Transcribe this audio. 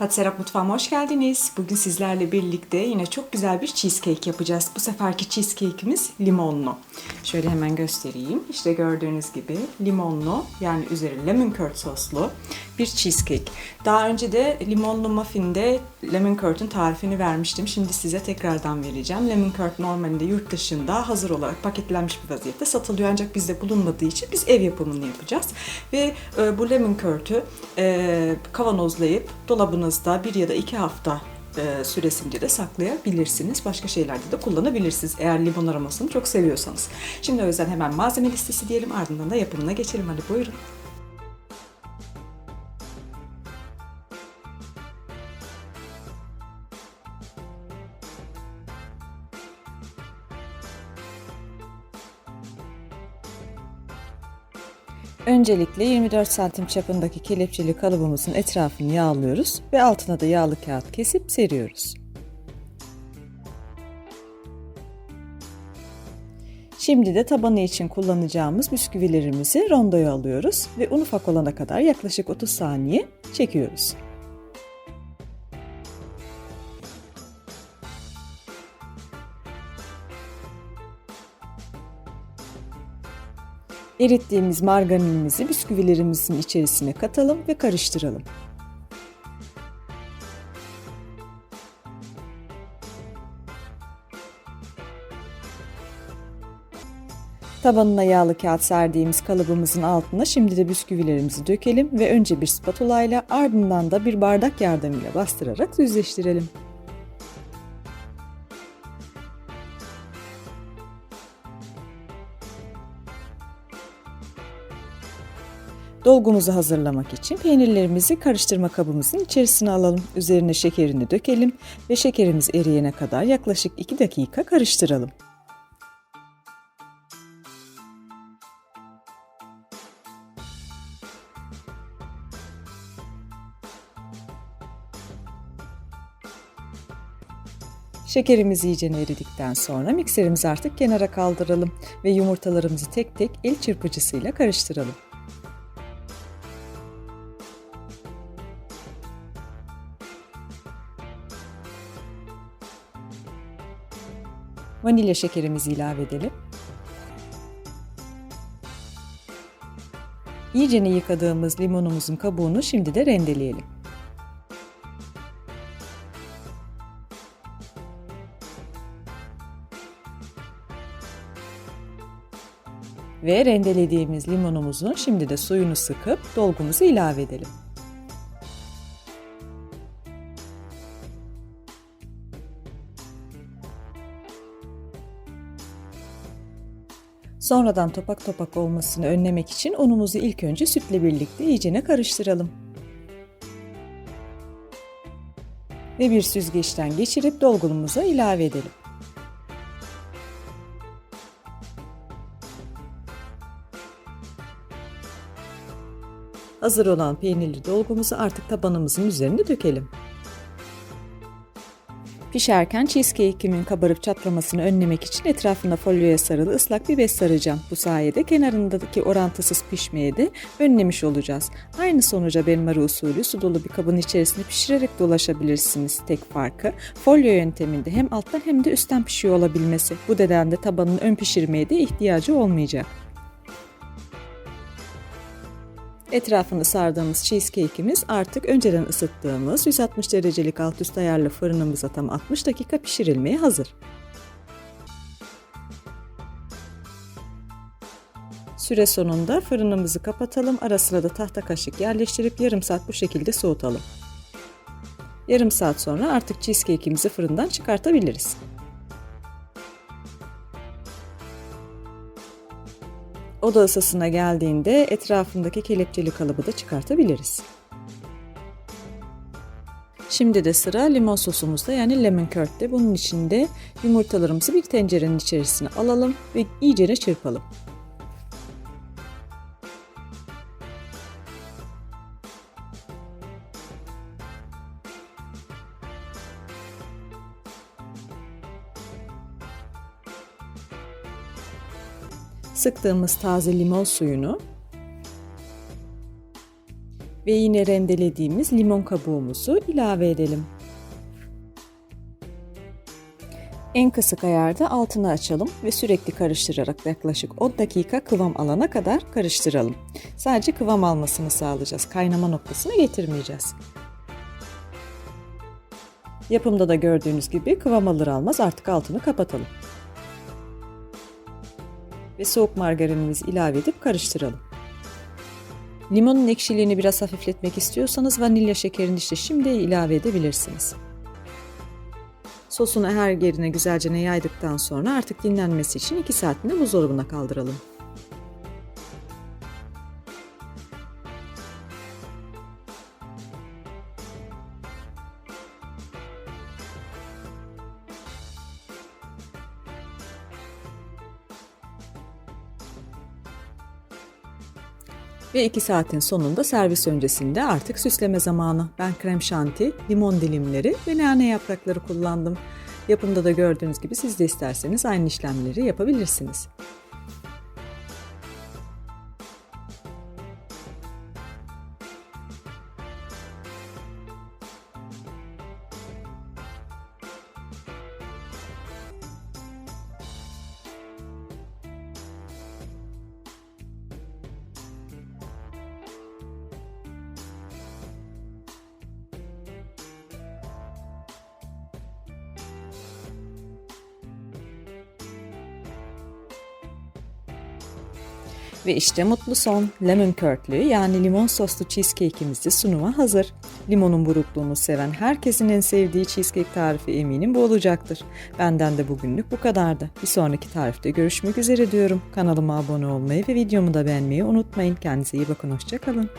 Patserap mutfağıma hoş geldiniz. Bugün sizlerle birlikte yine çok güzel bir cheesecake yapacağız. Bu seferki cheesecake'imiz limonlu. Şöyle hemen göstereyim. İşte gördüğünüz gibi limonlu yani üzeri lemon curd soslu bir cheesecake. Daha önce de limonlu muffinde lemon curd'un tarifini vermiştim. Şimdi size tekrardan vereceğim. Lemon curd normalde yurt dışında hazır olarak paketlenmiş bir vaziyette satılıyor. Ancak bizde bulunmadığı için biz ev yapımını yapacağız. Ve e, bu lemon curd'ü e, kavanozlayıp dolabınızda bir ya da iki hafta e, süresince de saklayabilirsiniz. Başka şeylerde de kullanabilirsiniz eğer limon aromasını çok seviyorsanız. Şimdi o yüzden hemen malzeme listesi diyelim ardından da yapımına geçelim. Hadi buyurun. Öncelikle 24 santim çapındaki kelepçeli kalıbımızın etrafını yağlıyoruz ve altına da yağlı kağıt kesip seriyoruz. Şimdi de tabanı için kullanacağımız bisküvilerimizi rondoya alıyoruz ve un ufak olana kadar yaklaşık 30 saniye çekiyoruz. Erittiğimiz margarinimizi bisküvilerimizin içerisine katalım ve karıştıralım. Tabanına yağlı kağıt serdiğimiz kalıbımızın altına şimdi de bisküvilerimizi dökelim ve önce bir spatula ile ardından da bir bardak yardımıyla bastırarak düzleştirelim. Dolgumuzu hazırlamak için peynirlerimizi karıştırma kabımızın içerisine alalım. Üzerine şekerini dökelim ve şekerimiz eriyene kadar yaklaşık 2 dakika karıştıralım. Şekerimiz iyice eridikten sonra mikserimizi artık kenara kaldıralım ve yumurtalarımızı tek tek el çırpıcısıyla karıştıralım. Vanilya şekerimizi ilave edelim. İyicene yıkadığımız limonumuzun kabuğunu şimdi de rendeleyelim. Ve rendelediğimiz limonumuzun şimdi de suyunu sıkıp dolgumuzu ilave edelim. Sonradan topak topak olmasını önlemek için unumuzu ilk önce sütle birlikte iyicene karıştıralım. Ve bir süzgeçten geçirip dolgumuza ilave edelim. Hazır olan peynirli dolgumuzu artık tabanımızın üzerine dökelim. Pişerken cheesecake'imin kabarıp çatlamasını önlemek için etrafına folyoya sarılı ıslak bir bez saracağım. Bu sayede kenarındaki orantısız pişmeye de önlemiş olacağız. Aynı sonuca benmari usulü su dolu bir kabın içerisinde pişirerek dolaşabilirsiniz. Tek farkı folyo yönteminde hem alttan hem de üstten pişiyor olabilmesi. Bu nedenle tabanın ön pişirmeye de ihtiyacı olmayacak. Etrafını sardığımız cheesecake'imiz artık önceden ısıttığımız 160 derecelik alt üst ayarlı fırınımıza tam 60 dakika pişirilmeye hazır. Süre sonunda fırınımızı kapatalım. Ara sıra da tahta kaşık yerleştirip yarım saat bu şekilde soğutalım. Yarım saat sonra artık cheesecake'imizi fırından çıkartabiliriz. Oda ısısına geldiğinde etrafındaki kelepçeli kalıbı da çıkartabiliriz. Şimdi de sıra limon sosumuzda yani lemon curd'de. Bunun için de yumurtalarımızı bir tencerenin içerisine alalım ve iyicene çırpalım. Sıktığımız taze limon suyunu Ve yine rendelediğimiz limon kabuğumuzu ilave edelim. En kısık ayarda altını açalım ve sürekli karıştırarak yaklaşık 10 dakika kıvam alana kadar karıştıralım. Sadece kıvam almasını sağlayacağız. Kaynama noktasına getirmeyeceğiz. Yapımda da gördüğünüz gibi kıvam alır almaz artık altını kapatalım. Ve soğuk margarinimizi ilave edip karıştıralım. Limonun ekşiliğini biraz hafifletmek istiyorsanız vanilya şekerini işte şimdi ilave edebilirsiniz. Sosunu her yerine güzelce yaydıktan sonra artık dinlenmesi için 2 saatini buzdolabına kaldıralım. Ve 2 saatin sonunda servis öncesinde artık süsleme zamanı. Ben krem şanti, limon dilimleri ve nane yaprakları kullandım. Yapımda da gördüğünüz gibi siz de isterseniz aynı işlemleri yapabilirsiniz. Ve işte mutlu son. Lemon curdlü yani limon soslu cheesecake'imiz de sunuma hazır. Limonun burukluğunu seven herkesin en sevdiği cheesecake tarifi eminim bu olacaktır. Benden de bugünlük bu kadardı. Bir sonraki tarifte görüşmek üzere diyorum. Kanalıma abone olmayı ve videomu da beğenmeyi unutmayın. Kendinize iyi bakın, hoşçakalın.